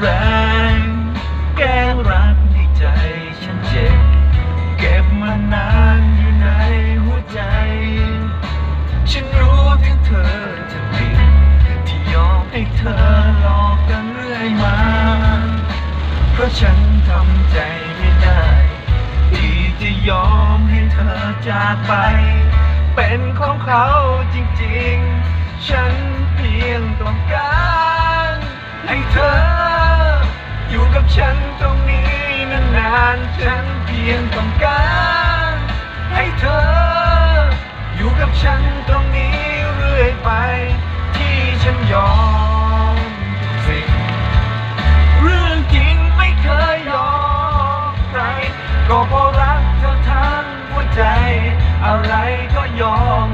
แรง แก้รักในใจฉันเจ็บ เก็บมานานอยู่ในหัวใจ ฉันรู้เพียงเธอจะผิดที่ยอมให้เธอหลอกกันเรื่อยมา เพราะฉันทำใจไม่ได้ ที่จะยอมให้เธอจากไป เป็นของเขาจริงๆ ฉันเพียงต้องการ ฉันตรงนี้นานๆฉันเพียงต้องการให้เธอ อยู่กับฉันตรงนี้เรื่อยไป ที่ฉันยอมทุกสิ่งเรื่องจริงไม่เคยยอมใคร ก็เพราะรักเธอทั้งหัวใจ อะไรก็ยอม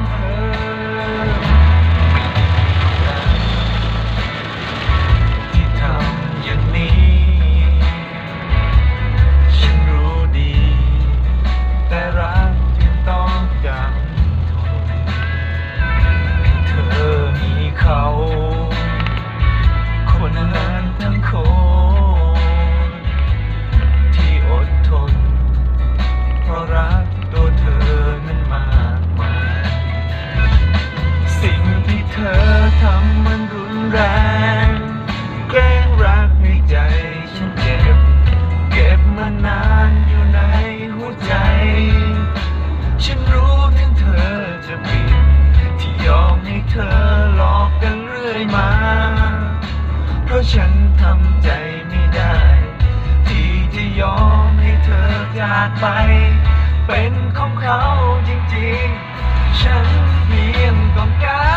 เธอหลอกกันเรื่อยมา เพราะฉันทำใจไม่ได้ ที่จะยอมให้เธอจากไป เป็นของเขาจริงๆ ฉันเพียงต้องการ